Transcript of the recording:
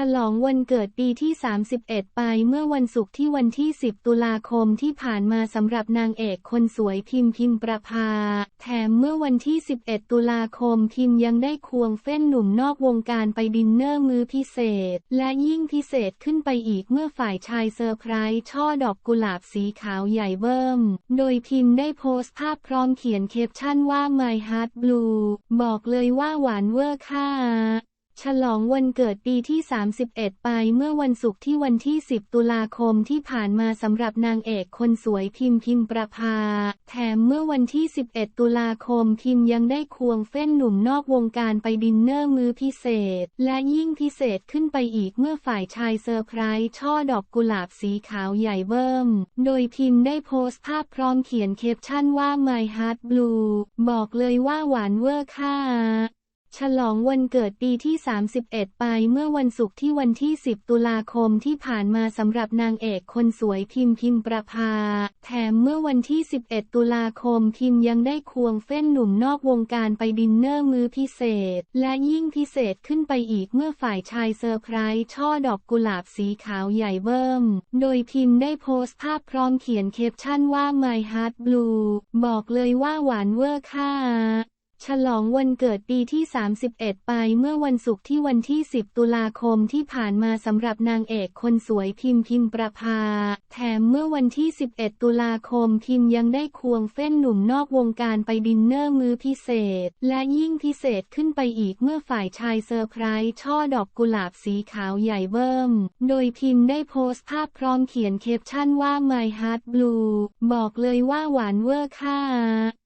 ฉลองวันเกิดปีที่ 31 ไปเมื่อวันศุกร์ที่วันที่ 10 ตุลาคมที่ผ่านมาสำหรับนางเอกคนสวยพิมพิมประภา แถมเมื่อวันที่ 11 ตุลาคมพิมยังได้ควงเฟ้นหนุ่มนอกวงการไปดินเนอร์มื้อพิเศษ และยิ่งพิเศษขึ้นไปอีกเมื่อฝ่ายชายเซอร์ไพรส์ช่อดอกกุหลาบสีขาวใหญ่เบิ่มโดยพิมได้โพสต์ภาพพร้อมเขียนแคปชั่นว่า My Heart Blue บอกเลยว่าหวานเวอร์ค่ะ ฉลองวันเกิดปีที่ 31 ไปเมื่อวันศุกร์ที่วันที่ 10 ตุลาคมที่ผ่านมาสำหรับนางเอกคนสวยพิมพิมประภา แถมเมื่อวันที่ 11 ตุลาคมพิมยังได้ควงเฟ้นหนุ่มนอกวงการไปดินเนอร์มื้อพิเศษ และยิ่งพิเศษขึ้นไปอีกเมื่อฝ่ายชายเซอร์ไพรส์ช่อดอกกุหลาบสีขาวใหญ่เบิ่ม โดยพิมได้โพสต์ภาพพร้อมเขียนแคปชั่นว่า My Heart Blue บอกเลยว่าหวานเวอร์ค่ะ ฉลองวันเกิดปีที่ 31 ไปเมื่อวันศุกร์ที่วันที่ 10 ตุลาคมที่ผ่านมาสำหรับนางเอกคนสวยพิมพิมประภา แถมเมื่อวันที่ 11 ตุลาคมพิมยังได้ควงเฟ้นหนุ่มนอกวงการไปดินเนอร์มื้อพิเศษ และยิ่งพิเศษขึ้นไปอีกเมื่อฝ่ายชายเซอร์ไพรส์ช่อดอกกุหลาบสีขาวใหญ่เบิ่ม โดยพิมได้โพสต์ภาพพร้อมเขียนแคปชั่นว่า My Heart Blue บอกเลยว่าหวานเวอร์ค่ะ ฉลองวันเกิดปีที่ 31 ไปเมื่อวันศุกร์ที่วันที่ 10 ตุลาคมที่ผ่านมาสำหรับนางเอกคนสวยพิมพิมประภา แถมเมื่อวันที่ 11 ตุลาคมพิมยังได้ควงเฟ้นหนุ่มนอกวงการไปดินเนอร์มื้อพิเศษ และยิ่งพิเศษขึ้นไปอีกเมื่อฝ่ายชายเซอร์ไพรส์ช่อดอกกุหลาบสีขาวใหญ่เบิ่ม โดยพิมได้โพสต์ภาพพร้อมเขียนแคปชั่นว่า My Heart Blue บอกเลยว่าหวานเวอร์ค่ะ